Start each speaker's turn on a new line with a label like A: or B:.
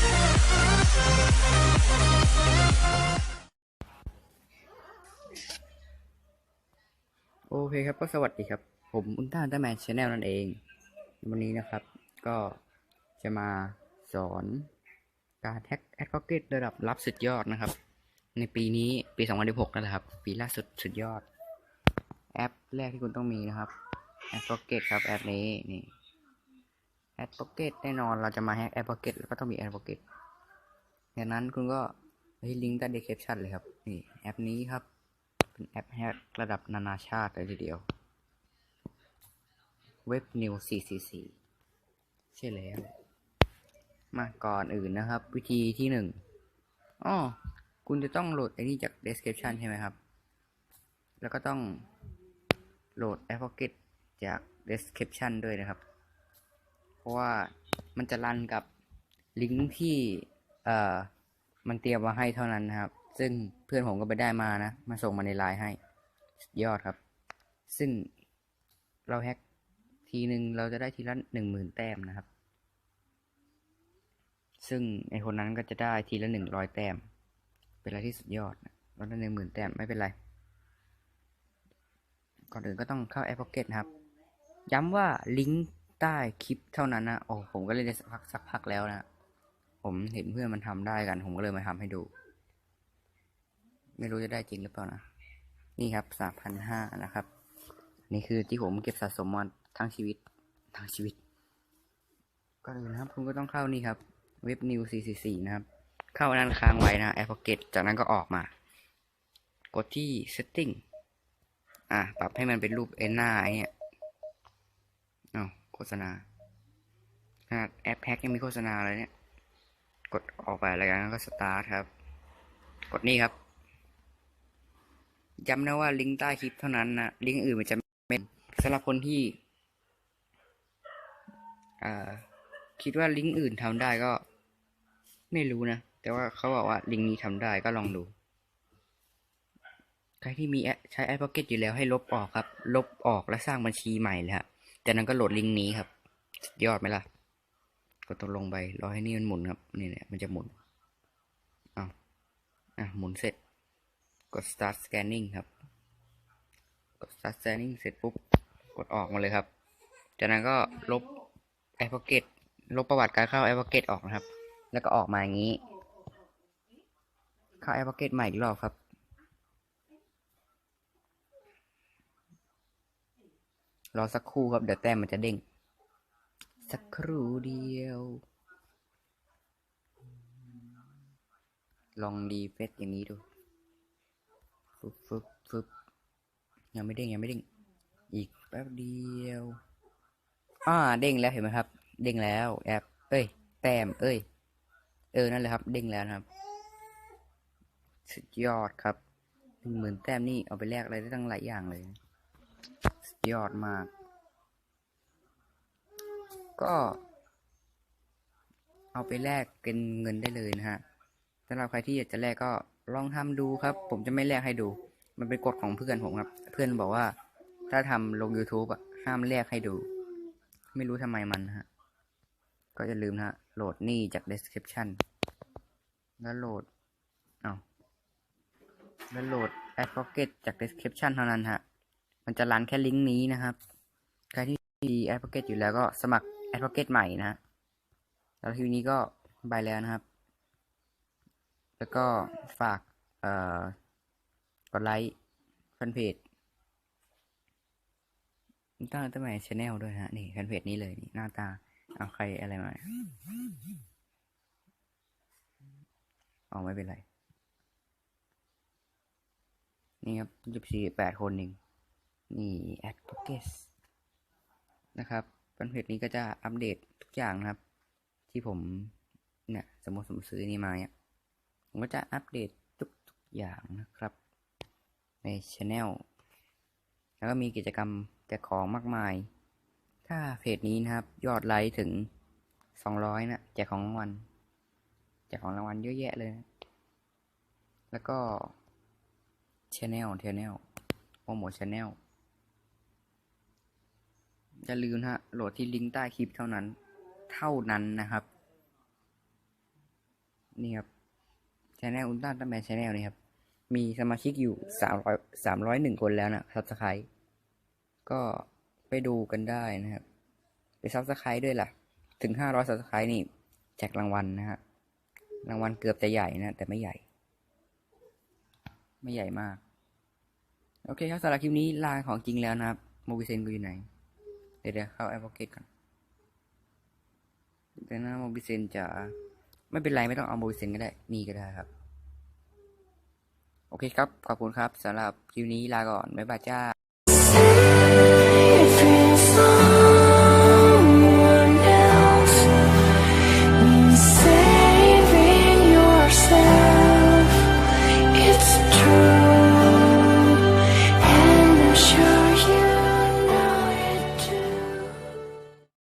A: โอเคครับก็สวัสดีครับ ผมอุลตร้าอันตอร์แมนชาแนลนั่นเอง วันนี้นะครับ ก็จะมาสอนการแท็กแอดพ็อกเก็ตระดับลับสุดยอดนะครับ ในปีนี้ปี2016นั่นแหละครับ ปีล่าสุดสุดยอด แอปแรกที่คุณต้องมีนะครับแอดพ็อกเก็ตครับแอปนี้นี่ แอดพ็อกเก็ตแน่นอนเราจะมาแฮกแอดพ็อกเก็ตแล้วก็ต้องมีแอดพ็อกเก็ตดังนั้นคุณก็ไปลิงก์ใต้ description เลยครับ นี่แอปนี้ครับ เป็นแอปแฮกระดับนานาชาติเลยทีเดียว เว็บนิว444ใช่แล้ว มาก่อนอื่นนะครับ วิธีที่หนึ่งอ๋อคุณจะต้องโหลดไอ้นี่จาก description ใช่ไหมครับ แล้วก็ต้องโหลด a p p o c k e t จาก description ด้วยนะครับ เพราะว่ามันจะรันกับลิงก์ที่เอ่อมันเตรียมมาให้เท่านั้นนะครับ ซึ่งเพื่อนผมก็ไปได้มานะ มาส่งมาในไลน์ให้สุดยอดครับ ซึ่งเราแฮ็กทีหนึ่งเราจะได้ทีละหนึ่งหมื่นแต้มนะครับ ซึ่งไอคนนั้นก็จะได้ทีละหนึ่งร้อยแต้ม เป็นอะไรที่สุดยอดนะเราได้หนึ่งหมื่นแต้มไม่เป็นไร ก่อนอื่นก็ต้องเข้าแอป Pocket นะครับ ย้ำว่าลิงก์ ใต้คลิปเท่านั้นนะโอ้ผมก็เล่นได้สักพักสักพักแล้วนะผมเห็นเพื่อนมันทำได้กัน ผมก็เลยมาทำให้ดู ไม่รู้จะได้จริงหรือเปล่านะ นี่ครับสามพันห้านะครับ นี่คือที่ผมเก็บสะสมมาทั้งชีวิตทั้งชีวิตก่อนอื่นนะครับ คุณก็ต้องเข้านี่ครับ เว็บ new 444นะครับ เข้าอันนั้นค้างไว้นะแอป Pocket จากนั้นก็ออกมา กดที่ setting อะ ปรับให้มันเป็นรูปเอ็นหน้าไอเนี่ยอ้าวโฆษณาขนาดแอปแพ็กยังมีโฆษณาเลยเนี่ย กดออกไปแล้วกันก็สตาร์ทครับ กดนี่ครับ ย้ำนะว่าลิงก์ใต้คลิปเท่านั้นนะ ลิงก์อื่นมันจะไม่สำหรับคนที่คิดว่าลิงก์อื่นทำได้ก็ ไม่รู้นะ แต่ว่าเขาบอกว่าลิงก์นี้ทำได้ก็ลองดู ใครที่มีใช้แอป Pocket อยู่แล้วให้ลบออกครับ ลบออกและสร้างบัญชีใหม่เลยครับ จากนั้นก็โหลดลิงก์นี้ครับ ยอดไหมล่ะ ก็ต้องลงไปรอให้นี่มันหมุนครับ นี่เนี่ยมันจะหมุนอ้าวอะหมุนเสร็จ กด start scanning ครับ กด start scanning เสร็จปุ๊บ กดออกมาเลยครับ จากนั้นก็ลบ App Pocket ลบประวัติการเข้า App Pocket ออกนะครับ แล้วก็ออกมาอย่างนี้ เข้า App Pocket ใหม่อีกรอบครับ รอสักครู่ครับ เดี๋ยวแต้มมันจะเด้ง สักครู่เดียว ลองดีเฟซอย่างนี้ดูฟึบฟึบฟึบยังไม่เด้งยังไม่เด้ง อีกแป๊บเดียว อ่า เด้งแล้วเห็นไหมครับ เด้งแล้ว แอป เอ้ย แต้ม เอ้ย เออ นั่นแหละครับ เด้งแล้วครับ สุดยอดครับหนึ่งหมื่นแต้มนี่เอาไปแลกอะไรได้ตั้งหลายอย่างเลย ยอดมาก ก็เอาไปแลกเป็นเงินได้เลยนะฮะสำหรับใครที่อยากจะแลกก็ลองทำดูครับ ผมจะไม่แลกให้ดู มันเป็นกฎของเพื่อนผมครับ เพื่อนบอกว่า ถ้าทำลง YouTube อะ ห้ามแลกให้ดู ไม่รู้ทำไมมันฮะ ก็อย่าลืมนะฮะ โหลดนี่จาก description แล้วโหลด เอาแล้วโหลด App Pocket จาก description เท่านั้นฮะ มันจะรันแค่ลิงก์นี้นะครับ ใครที่มี App Pocket อยู่แล้วก็สมัคร App Pocket ใหม่นะแล้วทีนี้ก็บายแล้วนะครับ แล้วก็ฝากเอ่อกดไลค์แฟนเพจตั้งตั้งแต่ชแนลด้วยนะฮะนี่แฟนเพจนี้เลยหน้าตาเอาใครอะไรมาเอ๋อไม่เป็นไร นี่ครับยี่สี่แปดคนเอง นี่แอดพ็อกเกสนะครับแฟนเพจนี้ก็จะอัปเดตทุกอย่างนะครับ ที่ผมเนี่ยสมมติผมซื้อนี่มาเนี่ยผมก็จะอัปเดตทุกทุกอย่างนะครับ ในช anel แล้วก็มีกิจกรรมแจกของมากมาย ถ้าเพจนี้นะครับ ยอดไลค์ถึงสองร้อยนะแจกของรางวัลแจกของรางวัลเยอะแยะเลยนะแล้วก็ channel channel โปรโมท channel อย่าลืมนะฮะโหลดที่ลิงก์ใต้คลิปเท่านั้น เท่านั้นนะครับ นี่ครับชแนลอุลตร้าตันแมนชแนลนี่ครับ มีสมาชิกอยู่สามร้อยสามร้อยหนึ่งคนแล้วนะซับสไครต์ก็ไปดูกันได้นะครับ ไปซับสไครต์ด้วยล่ะ ถึงห้าร้อยซับสไครต์นี่แจกรางวัลนะฮะรางวัลเกือบจะใหญ่นะ แต่ไม่ใหญ่ ไม่ใหญ่มาก โอเคครับสำหรับคลิปนี้ลาของจริงแล้วนะครับ โมบิเซนกูอยู่ไหน เดี๋ยวเดี๋ยวเข้าแอปพลิเคชันก่อนเดี๋ยวโมบิเซนจะไม่เป็นไรไม่ต้องเอาโมบิเซนก็ได้นี่ก็ได้ครับ โอเคครับ ขอบคุณครับสำหรับคลิปนี้ลาก่อน บ๊ายบายจ้า